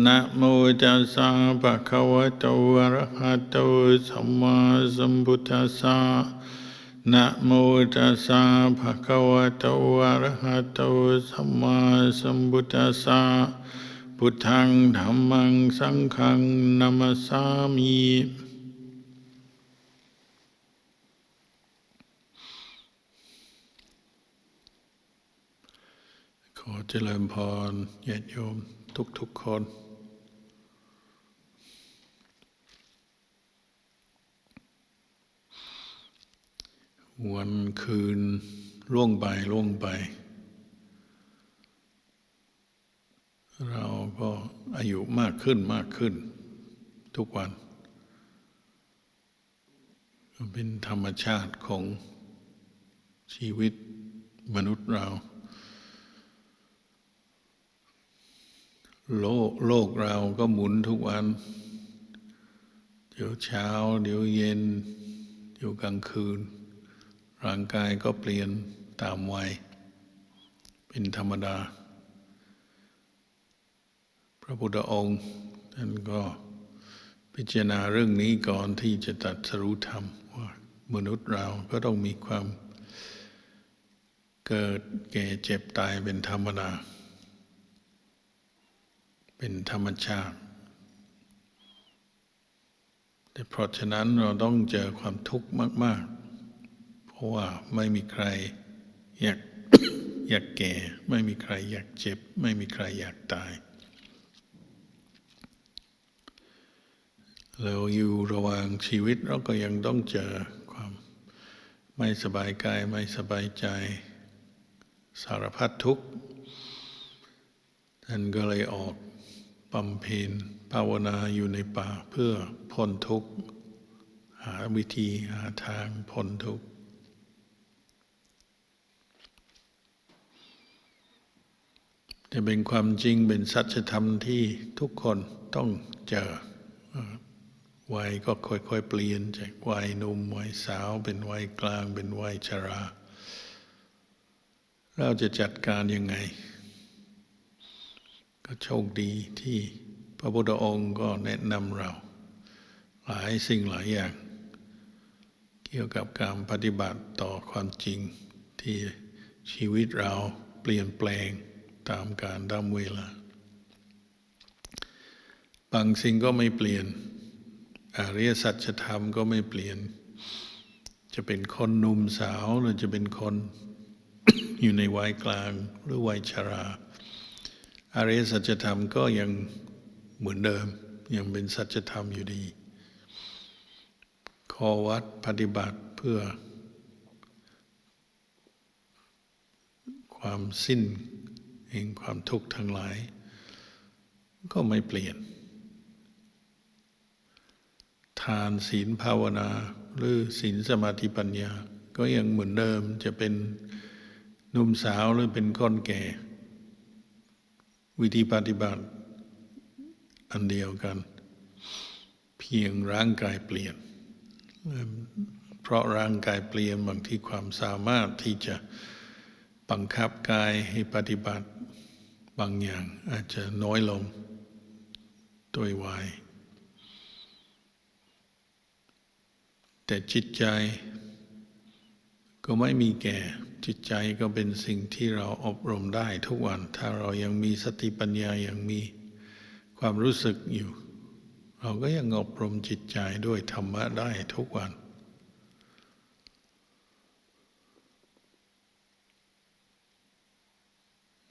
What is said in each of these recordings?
นะโมตัสสะภะคะวะโตอะระหะโตสัมมาสัมพุทธัสสะนะโมตัสสะภะคะวะโตอะระหะโตสัมมาสัมพุทธัสสะนะโมตัสสะภะคะวะโตอะระหะโตสัมมาสัมพุทธัสสะพุทธังธัมมังสังฆังนัมสสามิขอเจริญพรญาติโยม ทุกๆคน วันคืนล่วงไปล่วงไป เราก็อายุมากขึ้นมากขึ้น ทุกวัน เป็นธรรมชาติของชีวิตมนุษย์เรา โลกโลกเราก็หมุนทุกวัน เดี๋ยวเช้า เดี๋ยวเย็น เดี๋ยวกลางคืน ร่างกายก็เปลี่ยนตามวัย เป็นธรรมดา พระพุทธองค์ท่านก็พิจารณาเรื่องนี้ก่อนที่จะตัดสรู้ธรรมว่ามนุษย์เราก็ต้องมีความ เกิดแก่เจ็บตายเป็นธรรมดา เป็นธรรมชาติ แต่เพราะฉะนั้นเราต้องเจอความทุกข์มาก ๆ เพราะว่าไม่มีใครอยากอยากแก่ ไม่มีใครอยากเจ็บ ไม่มีใครอยากตาย เราอยู่ระหว่างชีวิตเราก็ยังต้องเจอความไม่สบายกายไม่สบายใจ สารพัดทุกข์ท่านก็เลยออก บำเพ็ญภาวนาอยู่ในป่าเพื่อพ้นทุกข์ หาวิธีหาทางพ้นทุกข์จะเป็นความจริงเป็นสัจธรรมที่ทุกคนต้องเจอเอ่อวัยก็ค่อยๆเปลี่ยนจากวัยหนุ่มวัยสาว เป็นวัยกลาง เป็นวัยชรา เราจะจัดการยังไง ก็โชคดีที่พระพุทธองค์ก็แนะนำเรา หลายสิ่งหลายอย่าง เกี่ยวกับการปฏิบัติต่อความจริงที่ชีวิตเราเปลี่ยนแปลงตามการตามเวลา บางสิ่งก็ไม่เปลี่ยน อริยสัจธรรมก็ไม่เปลี่ยน จะเป็นคนหนุ่มสาวหรือจะเป็นคนอยู่ในวัยกลางหรือวัยชรา อริยสัจธรรมก็ยังเหมือนเดิม ยังเป็นสัจธรรมอยู่ดี ข้อวัดปฏิบัติเพื่อ ความสิ้นแห่งความทุกข์ทั้งหลาย ก็ไม่เปลี่ยน ทานศีลภาวนา หรือศีลสมาธิปัญญา ก็ยังเหมือนเดิมจะเป็นหนุ่มสาวหรือเป็นคนแก่ วิธีปฏิบัติ อันเดียวกัน เพียงร่างกายเปลี่ยน เพราะร่างกายเปลี่ยนบางที่ความสามารถที่จะบังคับกายให้ปฏิบัติบางอย่างอาจจะน้อยลงโดยวัยแต่จิตใจ ก็ไม่มีแก่จิตใจก็เป็นสิ่งที่เราอบรมได้ทุกวัน ถ้าเรายังมีสติปัญญายังมีความรู้สึกอยู่ เราก็ยังอบรมจิตใจด้วยธรรมะได้ทุกวัน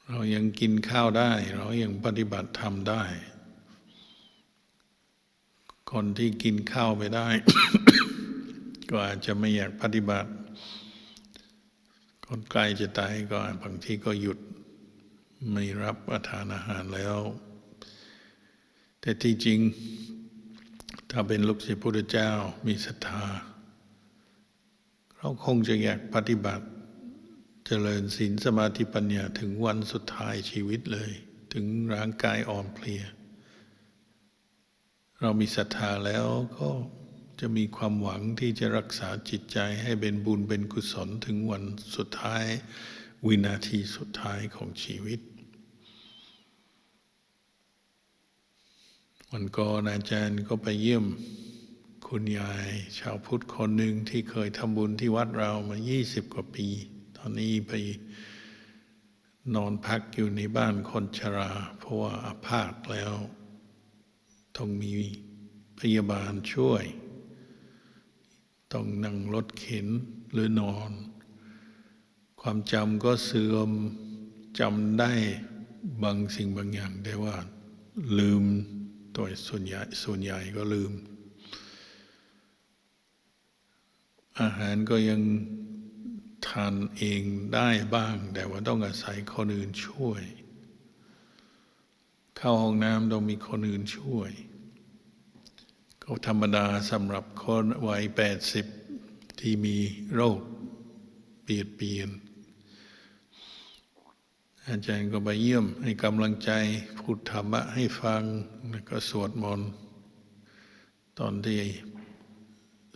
เรายังกินข้าวได้ เรายังปฏิบัติธรรมได้ คนที่กินข้าวไม่ได้ ก็อาจจะไม่อยากปฏิบัติ คนใกล้จะตายก็บางทีก็หยุดไม่รับประทานอาหารแล้ว แต่ที่จริง ถ้าเป็นลูกศิษย์พุทธเจ้ามีศรัทธาเราคงจะอยากปฏิบัติเจริญศีลสมาธิปัญญาถึงวันสุดท้ายชีวิตเลย ถึงร่างกายอ่อนเพลีย เรามีศรัทธาแล้วก็ จะมีความหวังที่จะรักษาจิตใจให้เป็นบุญเป็นกุศลถึงวันสุดท้าย วินาทีสุดท้ายของชีวิต วันก่อนอาจารย์ก็ไปเยี่ยมคุณยาย ชาวพุทธคนหนึ่งที่เคยทำบุญที่วัดเรามา 20 กว่าปี ตอนนี้ไปนอนพักอยู่ในบ้านคนชรา เพราะว่าอาพาธแล้ว ต้องมีพยาบาลช่วย ต้องนั่งรถเข็นหรือนอน ความจำก็เสื่อมจำได้บางสิ่งบางอย่างได้ว่า ลืมตัวส่วนใหญ่ส่วนใหญ่ก็ลืม อาหารก็ยังทานเองได้บ้าง แต่ว่าต้องอาศัยคนอื่นช่วย เข้าห้องน้ำต้องมีคนอื่นช่วย ธรรมดาสำหรับคนวัยแปดสิบที่มีโรคเบียดเบียน อาจารย์ก็ไปเยี่ยมให้กำลังใจพูดธรรมะให้ฟังแล้วก็สวดมนต์ตอนที่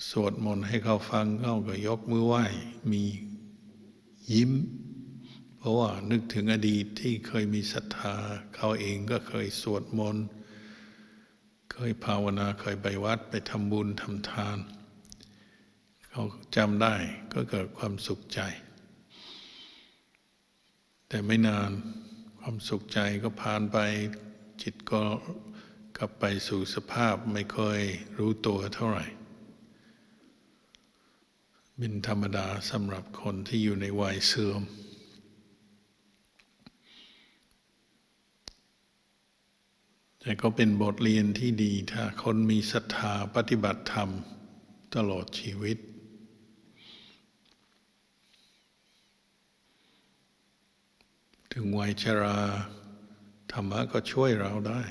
สวดมนต์ให้เขาฟังเขาก็ยกมือไหว้มียิ้ม เพราะว่านึกถึงอดีตที่เคยมีศรัทธาเขาเองก็เคยสวดมนต์ เคยภาวนาเคยไปวัดไปทำบุญทำทาน เขาจำได้ก็เกิดความสุขใจ แต่ไม่นานความสุขใจก็ผ่านไปจิตก็กลับไปสู่สภาพไม่เคยรู้ตัวเท่าไหร่ เป็นธรรมดาสำหรับคนที่อยู่ในวัยเสื่อม แต่ก็เป็นบทเรียนที่ดีถ้าคนมีศรัทธาปฏิบัติธรรมตลอดชีวิต ถึงวัยชราธรรมะก็ช่วยเราได้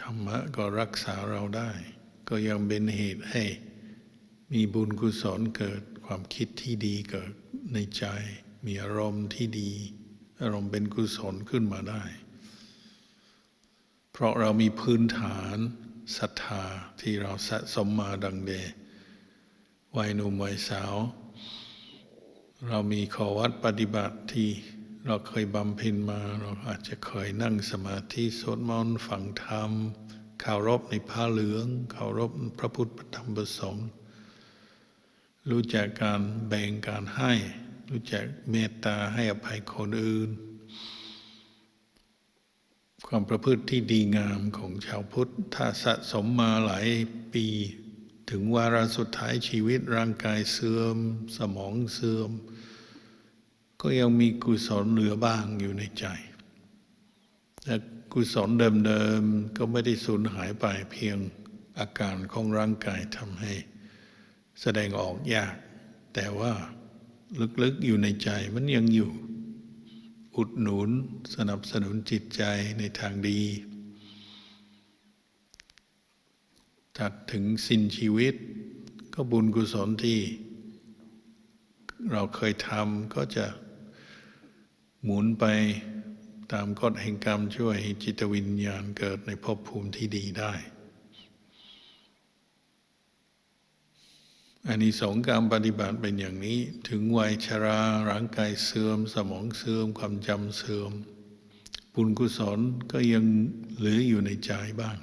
ธรรมะก็รักษาเราได้ ก็ยังเป็นเหตุให้ มีบุญกุศลเกิดความคิดที่ดีเกิดในใจ มีอารมณ์ที่ดี อารมณ์เป็นกุศลขึ้นมาได้ เพราะเรามีพื้นฐานศรัทธาที่เราสะสมมาดังเดวัยหนุ่มวัยสาว เรามีขอวัดปฏิบัติที่เราเคยบำเพ็ญมา เราอาจจะเคยนั่งสมาธิสวดมนต์ฟังธรรมเคารพในผ้าเหลืองเคารพพระพุทธพระธรรมประสงค์รู้จักการแบ่งการให้ รู้จักเมตตาให้อภัยคนอื่น ความประพฤติที่ดีงามของชาวพุทธ ถ้าสะสมมาหลายปี ถึงวาระสุดท้ายชีวิตร่างกายเสื่อม สมองเสื่อม ก็ยังมีกุศลเหลือบ้างอยู่ในใจแต่กุศลเดิมๆก็ไม่ได้สูญหายไปเพียงอาการของร่างกายทำให้ แสดงออกยาก แต่ว่าลึกๆอยู่ในใจมันยังอยู่ อุดหนุนสนับสนุนจิตใจในทางดีถัดถึงสิ้นชีวิต ก็บุญกุศลที่ เราเคยทำก็จะหมุนไปตามกฎแห่งกรรมช่วยให้จิตวิญญาณเกิดในภพภูมิที่ดีได้ อันนี้สองการปฏิบัติเป็นอย่างนี้ ถึงวัยชราร่างกายเสื่อม สมองเสื่อม ความจำเสื่อมบุญกุศลก็ยังเหลืออยู่ในใจบ้าง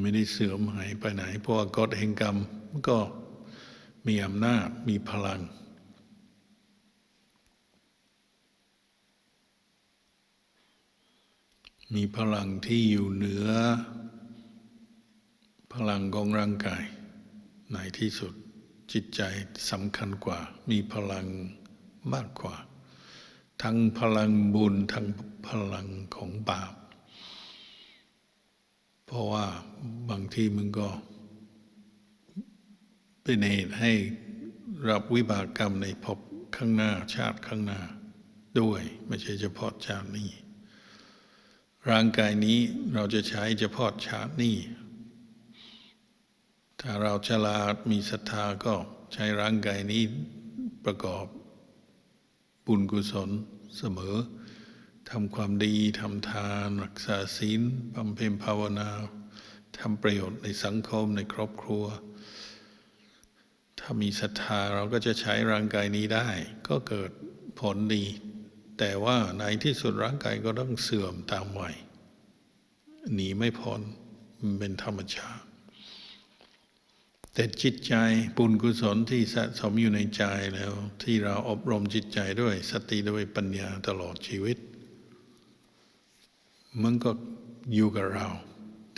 ไม่ได้เสื่อมหายไปไหน เพราะากฎแห่งกรรมมันก็มีอำนาจมีพลัง มีพลังที่อยู่เหนือ ลังของร่างกาย ในที่สุดจิตใจสำคัญกว่า มีพลังมากกว่า ทั้งพลังบุญทั้งพลังของบาป เพราะว่าบางทีมึงก็ เป็นเหตุให้รับวิบากกรรมในภพข้างหน้าชาติข้างหน้าด้วย ไม่ใช่เฉพาะชาตินี้ ร่างกายนี้เราจะใช้เฉพาะชาตินี้ ถ้าเราฉลาดมีศรัทธาก็ใช้ร่างกายนี้ประกอบบุญกุศลเสมอทำความดีทำทานรักษาศีลบำเพ็ญภาวนาทำประโยชน์ในสังคมในครอบครัว ถ้ามีศรัทธาเราก็จะใช้ร่างกายนี้ได้ ก็เกิดผลดี แต่ว่าในที่สุดร่างกายก็ต้องเสื่อมตามวัยหนีไม่พ้นเป็นธรรมชาติ แต่จิตใจบุญกุศลที่สะสมอยู่ในใจแล้ว ที่เราอบรมจิตใจด้วยสติด้วยปัญญาตลอดชีวิต มันก็อยู่กับเรา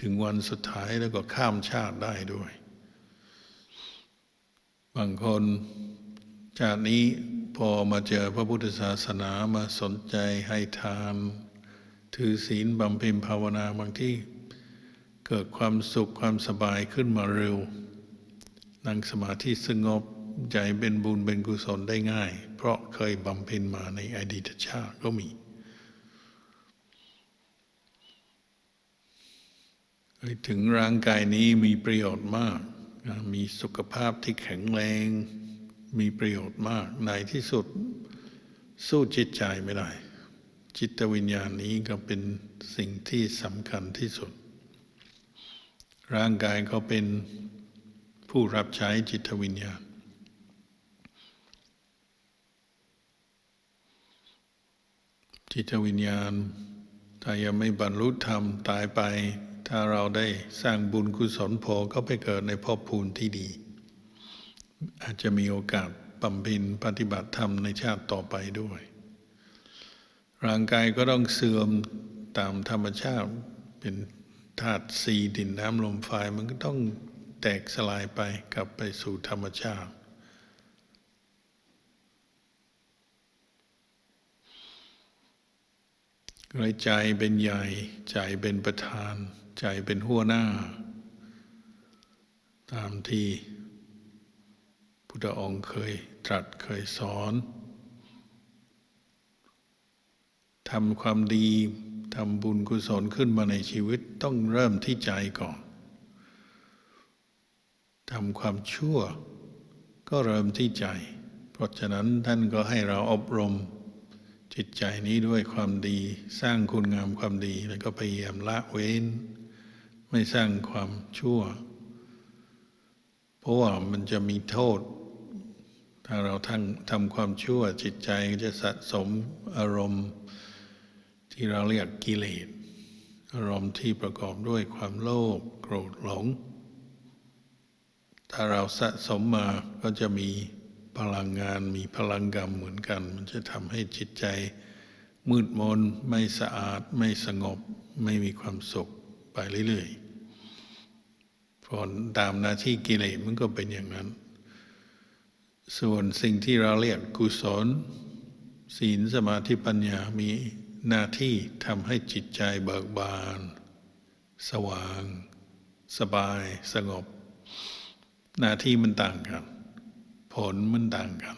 ถึงวันสุดท้ายแล้วก็ข้ามชาติได้ด้วย บางคนจากนี้พอมาเจอพระพุทธศาสนามาสนใจให้ทาน ถือศีลบำเพ็ญภาวนาบางที่ เกิดความสุขความสบายขึ้นมาเร็ว นั่งสมาธิสงบใจเป็นบุญเป็นกุศลได้ง่าย เพราะเคยบำเพ็ญมาในอดีตชาติก็มีถึงร่างกายนี้มีประโยชน์มาก มีสุขภาพที่แข็งแรง มีประโยชน์มาก ในที่สุดสู้จิตใจไม่ได้ จิตวิญญาณนี้ก็เป็นสิ่งที่สำคัญที่สุด ร่างกายก็เป็น ผู้รับใช้จิตวิญญาณ จิตวิญญาณ ถ้ายังไม่บรรลุธรรมตายไป ถ้าเราได้สร้างบุญกุศลพอก็ไปเกิดในภพภูมิที่ดี อาจจะมีโอกาสบำเพ็ญปฏิบัติธรรมในชาติต่อไปด้วย ร่างกายก็ต้องเสื่อมตามธรรมชาติเป็นธาตุสีดินน้ำลมไฟมันก็ต้อง แตกสลายไปกลับไปสู่ธรรมชาติเลยใจเป็นใหญ่ ใจเป็นประธาน ใจเป็นหัวหน้า ตามที่พุทธองค์เคยตรัสเคยสอนทำความดีทำบุญกุศลขึ้นมาในชีวิตต้องเริ่มที่ใจก่อน ทำความชั่ว ก็เริ่มที่ใจ เพราะฉะนั้นท่านก็ให้เราอบรม จิตใจนี้ด้วยความดี สร้างคุณงามความดี แล้วก็พยายามละเว้น ไม่สร้างความชั่ว เพราะว่ามันจะมีโทษ ถ้าเราทั้งทำความชั่ว จิตใจก็จะสะสมอารมณ์ ที่เราเรียกกิเลสอารมณ์ที่ประกอบด้วยความโลภโกรธหลง ถ้าเราสะสมมาก็จะมีพลังงานมีพลังกรรมเหมือนกัน มันจะทำให้จิตใจ มืดมนไม่สะอาด ไม่สงบ ไม่มีความสุขไปเรื่อยๆพราะตามหน้าที่กิเลสมันก็เป็นอย่างนั้น ส่วนสิ่งที่เราเรียกกุศล ศีลสมาธิปัญญามีหน้าที่ทำให้จิตใจเบิกบาน สว่าง สบายสงบ หน้าที่มันต่างกัน ผลมันต่างกัน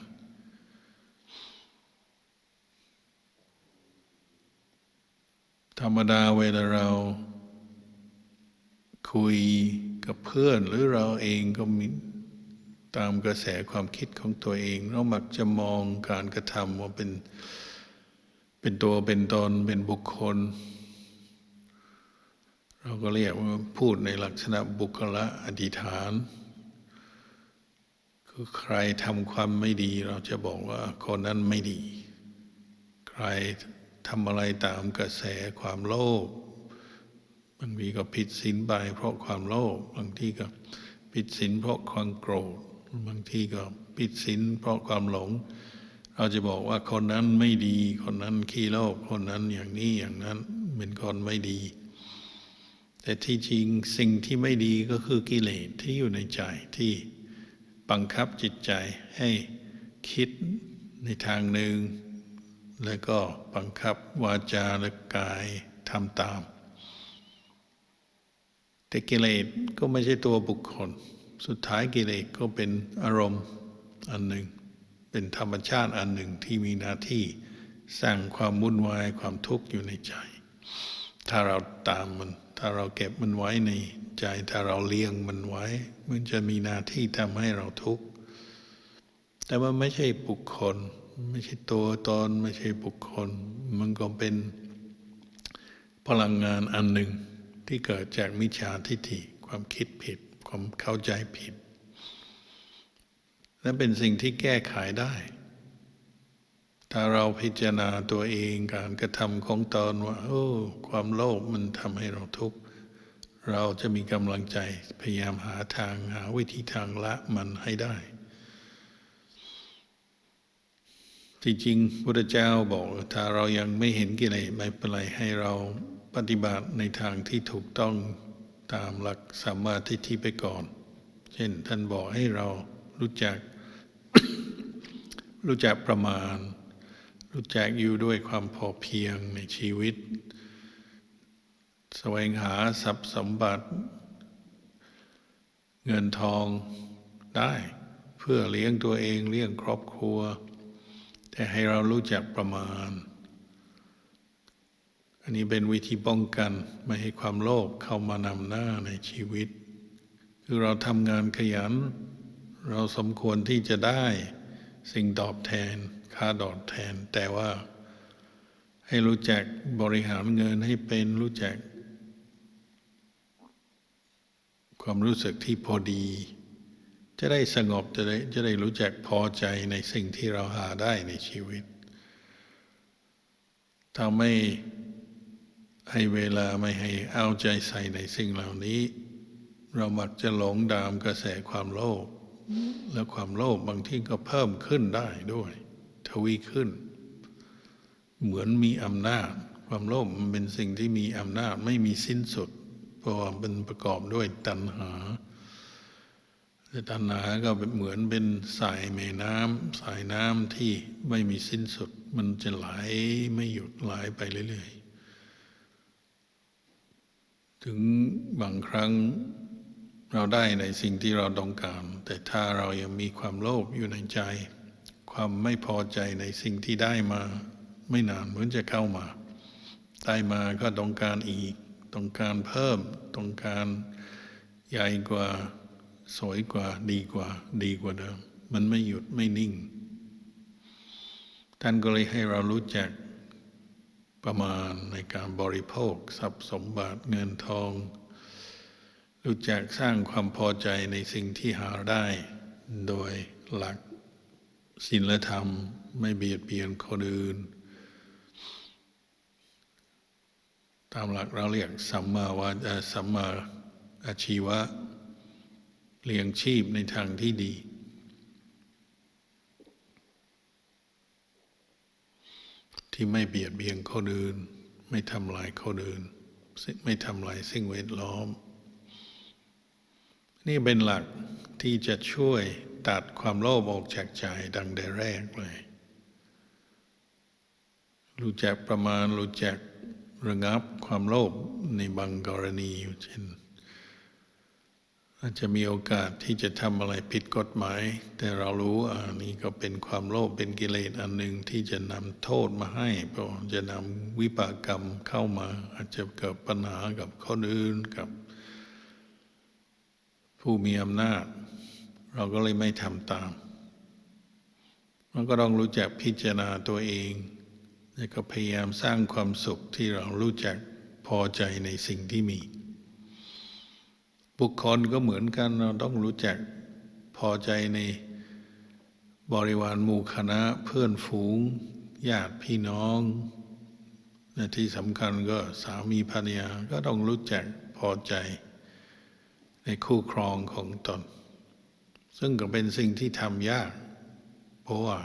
ธรรมดาเวลาเราคุยกับเพื่อนหรือเราเองก็มีตามกระแสความคิดของตัวเอง เรามักจะมองการกระทำว่าเป็นเป็นตัวเป็นตนเป็นบุคคล เราก็เรียกว่าพูดในลักษณะบุคละอธิษฐาน คือใครทำความไม่ดีเราจะบอกว่าคนนั้นไม่ดี ใครทำอะไรตามกระแสความโลภบางทีก็ผิดศีลไปเพราะความโลภบางทีก็ผิดศีลเพราะความโกรธบางทีก็ผิดศีลเพราะความหลง เราจะบอกว่าคนนั้นไม่ดี คนนั้นขี้โลภคนนั้นอย่างนี้อย่างนั้นเป็นคนไม่ดี แต่ที่จริงสิ่งที่ไม่ดีก็คือกิเลสที่อยู่ในใจที่ บังคับจิตใจให้คิดในทางหนึ่ง แล้วก็บังคับวาจาและกายทำตาม แต่กิเลสก็ไม่ใช่ตัวบุคคล สุดท้ายกิเลสก็เป็นอารมณ์อันหนึ่ง เป็นธรรมชาติอันหนึ่งที่มีหน้าที่สร้างความวุ่นวายความทุกข์อยู่ในใจ ถ้าเราตามมัน ถ้าถ้าเราเก็บมันไว้ในใจถ้าเราเลี้ยงมันไว้ มันจะมีหน้าที่ทำให้เราทุกข์แต่ว่าไม่ใช่บุคคล ไม่ใช่ตัวตนไม่ใช่บุคคล มันก็เป็นพลังงานอันหนึ่งที่เกิดจากมิจฉาทิฏฐิความคิดผิด ความเข้าใจผิด และเป็นสิ่งที่แก้ไขได้ ถ้าเราพิจารณาตัวเองการกระทำของตนว่า โอ้ ความโลภมันทำให้เราทุกข์เราจะมีกำลังใจพยายามหาทางหาวิธีทางละมันให้ได้ ที่จริงพระเจ้าบอก ถ้าเรายังไม่เห็นกิเลสไม่เป็นไรให้เราปฏิบัติในทางที่ถูกต้องตามหลักสัมมาทิฏฐิไปก่อน เช่นท่านบอกให้เรารู้จัก รู้จักประมาณ รู้จักอยู่ด้วยความพอเพียงในชีวิต แสวงหาทรัพย์สมบัติ เงินทองได้เพื่อเลี้ยงตัวเองเลี้ยงครอบครัว แต่ให้เรารู้จักประมาณ อันนี้เป็นวิธีป้องกันไม่ให้ความโลภเข้ามานำหน้าในชีวิต คือเราทำงานขยัน เราสมควรที่จะได้สิ่งตอบแทน ค่าตอบแทน แต่ว่าให้รู้จักบริหารเงินให้เป็นรู้จัก ความรู้สึกที่พอดี จะได้สงบจะได้จะได้รู้จักพอใจในสิ่งที่เราหาได้ในชีวิตถ้าไม่ให้เวลาไม่ให้เอาใจใส่ในสิ่งเหล่านี้ เรามักจะหลงดามกระแสความโลภและความโลภบางที่ก็เพิ่มขึ้นได้ด้วย ทวีขึ้น เหมือนมีอำนาจ ความโลภมันเป็นสิ่งที่มีอำนาจไม่มีสิ้นสุด เพราะว่าเป็นประกอบด้วยตัณหาแต่ตัณหาก็เป็นเหมือนเป็นสายแม่น้ำสายน้ำที่ไม่มีสิ้นสุด มันจะไหลไม่หยุดไหลไปเรื่อยๆ ถึงบางครั้งเราได้ในสิ่งที่เราต้องการ แต่ถ้าเรายังมีความโลภอยู่ในใจ ความไม่พอใจในสิ่งที่ได้มา ไม่นานเหมือนจะเข้ามาได้มาก็ต้องการอีก ต้องการเพิ่ม ต้องการใหญ่กว่า สวยกว่า ดีกว่า ดีกว่าเดิม มันไม่หยุดไม่นิ่ง ท่านก็เลยให้เรารู้จักประมาณในการบริโภคทรัพย์สมบัติเงินทอง รู้จักสร้างความพอใจในสิ่งที่หาได้ โดยหลัก ศีลธรรม ไม่เบียดเบียนคนอื่น ตามหลักเราเรียกสัมมาวาจาสัมมาอาชีวะเลี้ยงชีพในทางที่ดี ที่ไม่เบียดเบียนคนอื่น ไม่ทำลายคนอื่น ไม่ทำลายสิ่งแวดล้อม นี่เป็นหลักที่จะช่วย ตัดความโลภออกจากใจดังแต่แรกเลยรู้จักประมาณรู้จักระงับความโลภในบางกรณีอยู่เช่นอาจจะมีโอกาสที่จะทำอะไรผิดกฎหมาย แต่เรารู้อ่านี่ก็เป็นความโลภเป็นกิเลสอันหนึ่งที่จะนำโทษมาให้เพราะจะนำวิปากกรรมเข้ามา อาจจะเกิดปัญหากับคนอื่นกับผู้มีอำนาจ เราก็เลยไม่ทำตาม มันก็ต้องรู้จักพิจารณาตัวเอง แล้วก็พยายามสร้างความสุขที่เรารู้จักพอใจในสิ่งที่มี บุคคลก็เหมือนกันเราต้องรู้จักพอใจในบริวารหมู่คณะเพื่อนฝูงญาติพี่น้องและที่สำคัญก็สามีภรรยาก็ต้องรู้จักพอใจในคู่ครองของตน ซึ่งก็เป็นสิ่งที่ทำยาก เพราะว่า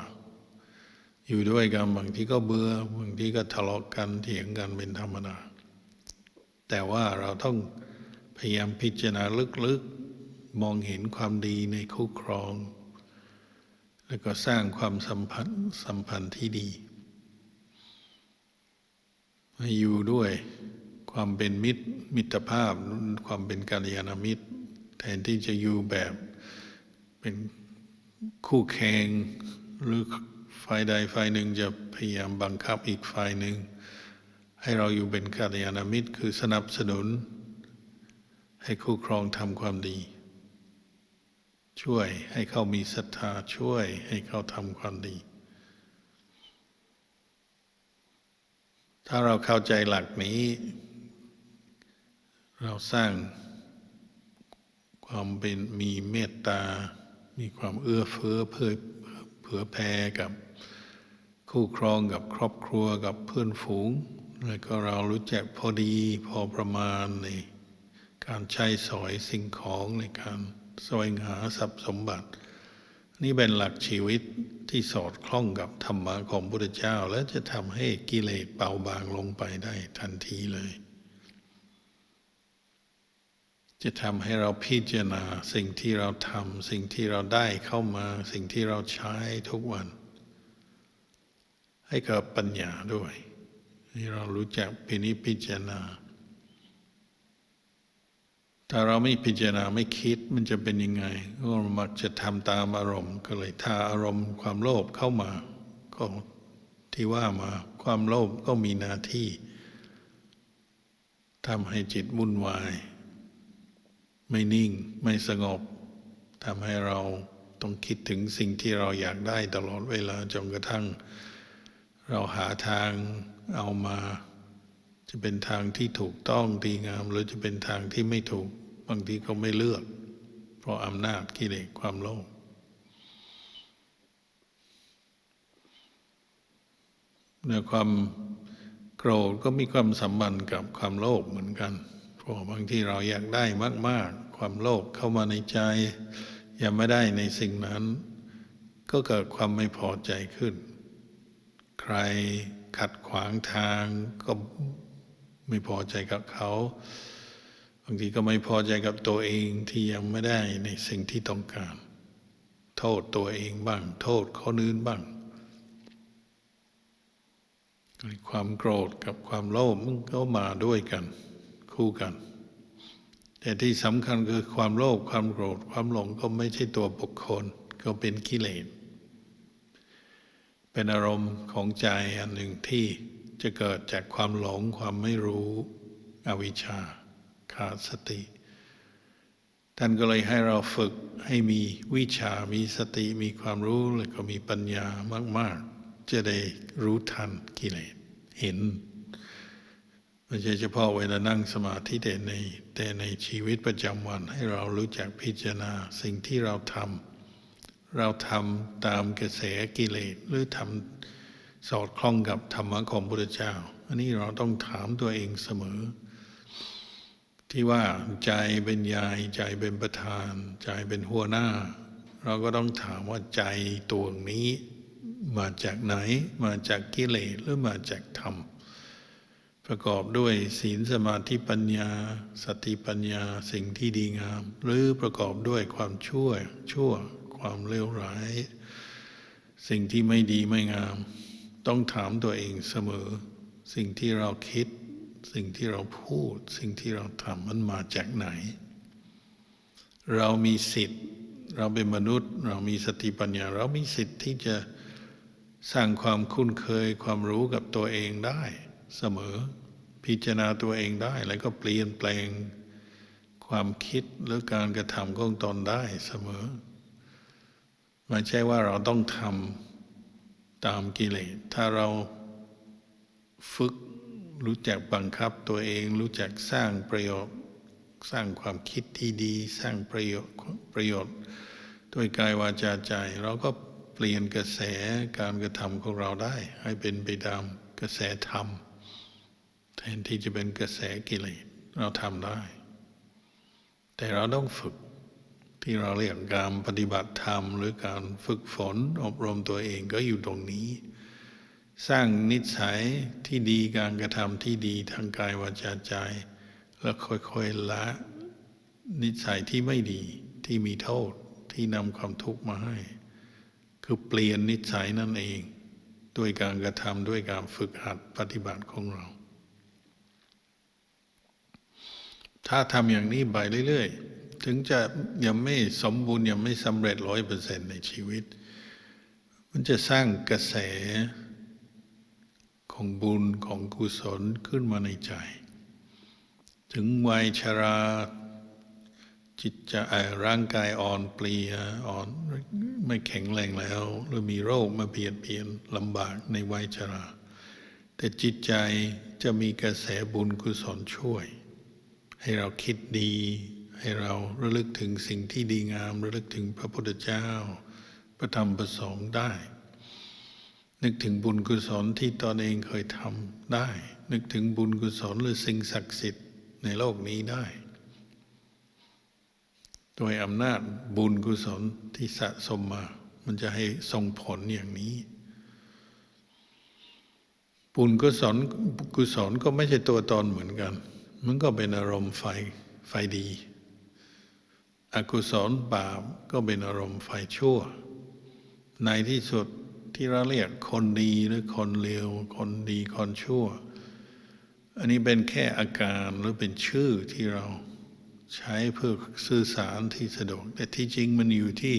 อยู่ด้วยกันบางทีก็เบื่อบางทีก็ทะเลาะกันเถียงกันเป็นธรรมดาแต่ว่าเราต้องพยายามพิจารณาลึกๆ มองเห็นความดีในคู่ครอง แล้วก็สร้างความสัมพันธ์สัมพันธ์ที่ดีอยู่ด้วยความเป็นมิตรมิตรภาพความเป็นกัลยาณมิตร แทนที่จะอยู่แบบ เป็นคู่แข่งหรือฝ่ายใดฝ่ายหนึ่งจะพยายามบังคับอีกฝ่ายหนึ่ง ให้เราอยู่เป็นกัลยาณมิตรคือสนับสนุน ให้คู่ครองทำความดี ช่วยให้เขามีศรัทธาช่วยให้เขาทำความดี ถ้าเราเข้าใจหลักนี้ เราสร้างความเป็นมีเมตตา มีความเอื้อเฟื้อเพื่อเผื่อแผ่กับคู่ครองกับครอบครัวกับเพื่อนฝูง แล้วก็เรารู้จักพอดีพอประมาณในการใช้สอยสิ่งของในการสวงหาทรัพย์สมบัติ นี่เป็นหลักชีวิตที่สอดคล้องกับธรรมะของพระพุทธเจ้า และจะทำให้กิเลสเบาบางลงไปได้ทันทีเลย จะทำให้เราพิจารณาสิ่งที่เราทำสิ่งที่เราได้เข้ามา สิ่งที่เราใช้ทุกวัน ให้กิดปัญญาด้วยให้เรารู้จักพินิพิจารณา ถ้าเราไม่พิจารณาไม่คิดมันจะเป็นยังไง ก็มักจะทำตามอารมณ์ ก็เลยถ้าอารมณ์ความโลภเข้ามา ก็ที่ว่ามาความโลภก็มีหน้าที่ทำให้จิตวุ่นวาย ไม่นิ่งไม่สงบทำให้เราต้องคิดถึงสิ่งที่เราอยากได้ตลอดเวลาจนกระทั่ง เราหาทางเอามา จะเป็นทางที่ถูกต้องดีงาม หรือจะเป็นทางที่ไม่ถูกบางทีก็ไม่เลือก เพราะอำนาจกิเลสความโลภเนื้อความโกรธก็มีความสัมพันธ์กับความโลภเหมือนกัน เพราะบางที่เราอยากได้มาก ๆ ความโลภเข้ามาในใจ ยังไม่ได้ในสิ่งนั้น ก็เกิดความไม่พอใจขึ้น ใครขัดขวางทางก็ไม่พอใจกับเขา บางทีก็ไม่พอใจกับตัวเองที่ยังไม่ได้ในสิ่งที่ต้องการ โทษตัวเองบ้าง โทษคนอื่นบ้างความโกรธกับความโลภมันก็มาด้วยกัน คู่กัน แต่ที่สำคัญคือความโลภความโกรธความหลงก็ไม่ใช่ตัวบุคคลก็เป็นกิเลสเป็นอารมณ์ของใจอันหนึ่งที่จะเกิดจากความหลงความไม่รู้อวิชชา ขาดสติ ท่านก็เลยให้เราฝึกให้มีวิชา มีสติ มีความรู้แล้วก็มีปัญญามาก ๆ จะได้รู้ทันกิเลสเห็น ไม่ใช่เฉพาะเวลานั่งสมาธิแต่ในแต่ในชีวิตประจำวันให้เรารู้จักพิจารณาสิ่งที่เราทำเราทำตามกระแสกิเลสหรือทำสอดคล้องกับธรรมะของพระพุทธเจ้า อันนี้เราต้องถามตัวเองเสมอ ที่ว่าใจเป็นยายใจเป็นประธาน ใจเป็นหัวหน้า เราก็ต้องถามว่าใจตัวนี้ มาจากไหน มาจากกิเลสหรือมาจากธรรม ประกอบด้วยศีลสมาธิปัญญา สติปัญญาสิ่งที่ดีงาม หรือประกอบด้วยความชั่วชั่ว ความเลวร้าย สิ่งที่ไม่ดีไม่งาม ต้องถามตัวเองเสมอ สิ่งที่เราคิด สิ่งที่เราพูด สิ่งที่เราทำมันมาจากไหน เรามีสิทธิ์ เราเป็นมนุษย์ เรามีสติปัญญา เรามีสิทธิ์ที่จะสร้างความคุ้นเคยความรู้กับตัวเองได้ เสมอ พิจารณาตัวเองได้ แล้วก็เปลี่ยนแปลงความคิดหรือการกระทำของตนได้เสมอไม่ใช่ว่าเราต้องทำตามกิเลสถ้าเราฝึกรู้จักบังคับตัวเอง รู้จักสร้างประโยชน์ สร้างความคิดที่ดี สร้างประโยชน์ประโยชน์ด้วยกายวาจาใจ เราก็เปลี่ยนกระแสการกระทำของเราได้ ให้เป็นไปตามกระแสธรรม แทนที่จะเป็นกระแสกิเลสเราทำได้ แต่เราต้องฝึกที่เราเรียกการปฏิบัติธรรม หรือการฝึกฝนอบรมตัวเองก็อยู่ตรงนี้ สร้างนิสัยที่ดีการกระทำที่ดีทางกายวาจาใจ แล้วค่อยๆละนิสัยที่ไม่ดีที่มีโทษที่นำความทุกข์มาให้ คือเปลี่ยนนิสัยนั่นเอง ด้วยการกระทำด้วยการฝึกหัดปฏิบัติของเรา ถ้าทำอย่างนี้ไปเรื่อย ๆ ถึงจะยังไม่สมบูรณ์ยังไม่สำเร็จร้อยเปอร์เซ็นต์ในชีวิต มันจะสร้างกระแสของบุญของกุศลขึ้นมาในใจ ถึงวัยชรา จิตจะร่างกายอ่อนเปลียอ่อนไม่แข็งแรงแล้ว หรือมีโรคมาเบียดเบียนลำบากในวัยชรา แต่จิตใจจะมีกระแสบุญกุศลช่วย ให้เราคิดดี ให้เราระลึกถึงสิ่งที่ดีงาม ระลึกถึงพระพุทธเจ้า พระธรรมประสงค์ได้ นึกถึงบุญกุศลที่ตนเองเคยทำได้ นึกถึงบุญกุศลหรือสิ่งศักดิ์สิทธิ์ในโลกนี้ได้โดยอำนาจบุญกุศลที่สะสมมา มันจะให้ส่งผลอย่างนี้ บุญกุศลกุศลก็ไม่ใช่ตัวตนเหมือนกัน มันก็เป็นอารมณ์ไฟไฟดี อกุศลบาปก็เป็นอารมณ์ไฟชั่ว ในที่สุดที่เราเรียกคนดีหรือคนเลวคนดีคนชั่ว อันนี้เป็นแค่อาการหรือเป็นชื่อที่เราใช้เพื่อสื่อสารที่สะดวก แต่ที่จริงมันอยู่ที่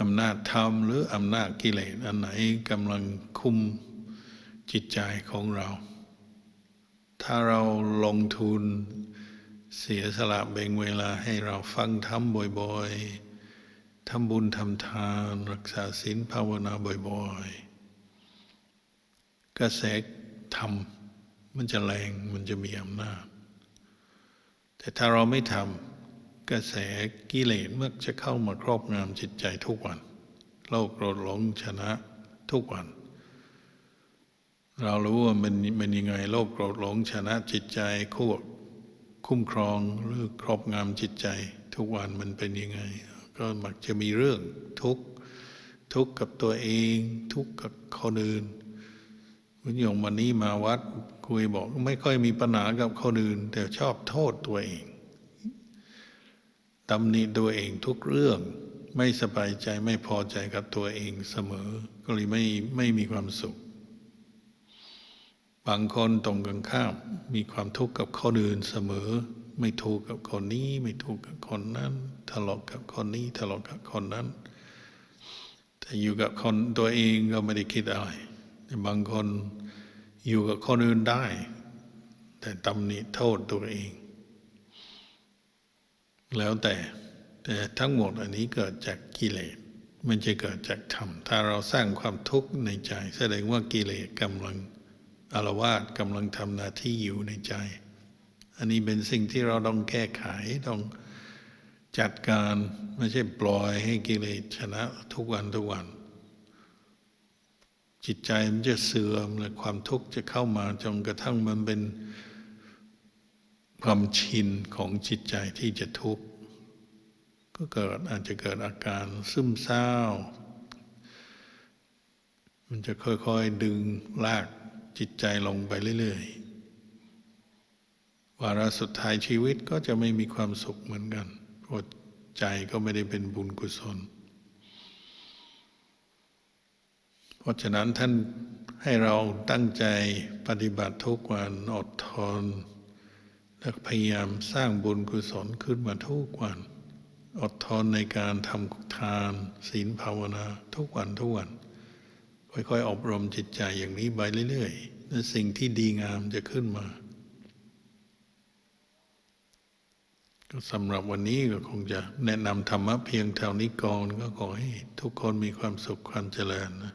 อำนาจธรรมหรืออำนาจกิเลสอันไหนกำลังคุมจิตใจของเรา ถ้าเราลงทุนเสียสละแบ่งเวลาให้เราฟังธรรมบ่อยๆทำบุญทำทานรักษาศีลภาวนาบ่อยๆ กระแสธรรมมันจะแรงมันจะมีอำนาจ แต่ถ้าเราไม่ทำกระแสกิเลสมักจะเข้ามาครอบงำจิตใจทุกวันโลกโกรธหลงชนะทุกวัน เรารู้ว่ามันมันยังไงโลกโกรธหลงชนะจิตใจควบคุ้มครองหรือครอบงำจิตใจ ทุกวันมันเป็นยังไง ก็มักจะมีเรื่องทุกข์ทุกข์กับตัวเอง ทุกข์กับคนอื่นคุณโยมวันนี้มาวัดคุยบอกไม่ค่อยมีปัญหากับคนอื่น แต่ชอบโทษตัวเองตำหนิตัวเองทุกเรื่อง ไม่สบายใจไม่พอใจกับตัวเองเสมอ ก็เลยไม่ไม่มีความสุข บางคนตรงกันข้ามมีความทุกข์กับคนอื่นเสมอ ไม่ถูกกับคนนี้ ไม่ถูกกับคนนั้นทะเลาะกับคนนี้ทะเลาะกับคนนั้น แต่อยู่กับคนตัวเองก็ไม่ได้คิดอะไรแต่บางคนอยู่กับคนอื่นได้ แต่ตำหนิโทษตัวเอง แล้วแต่แต่ทั้งหมดอันนี้เกิดจากกิเลสมันจะเกิดจากธรรมถ้าเราสร้างความทุกข์ในใจ แสดงว่ากิเลสกำลัง อารวาสกำลังทำหน้าที่อยู่ในใจ อันนี้เป็นสิ่งที่เราต้องแก้ไขต้องจัดการไม่ใช่ปล่อยให้กิเลสชนะทุกวันทุกวัน จิตใจมันจะเสื่อมและความทุกข์จะเข้ามาจนกระทั่งมันเป็นความชินของจิตใจที่จะทุกข์ก็เกิดอาจจะเกิดอาการซึมเศร้า มันจะค่อยๆดึงลาก จิตใจลงไปเรื่อย ๆ วาระสุดท้ายชีวิตก็จะไม่มีความสุขเหมือนกันเพราะใจก็ไม่ได้เป็นบุญกุศล เพราะฉะนั้นท่านให้เราตั้งใจปฏิบัติทุกวันอดทนและพยายามสร้างบุญกุศลขึ้นมาทุกวัน อดทนในการทำทานศีลภาวนาทุกวันทุกวัน ค่อยๆอบรมจิตใจอย่างนี้ไปเรื่อยๆและสิ่งที่ดีงามจะขึ้นมา ก็สำหรับวันนี้ก็คงจะแนะนำธรรมะเพียงเท่านี้ก่อนก็ขอให้ทุกคนมีความสุขความเจริญนะ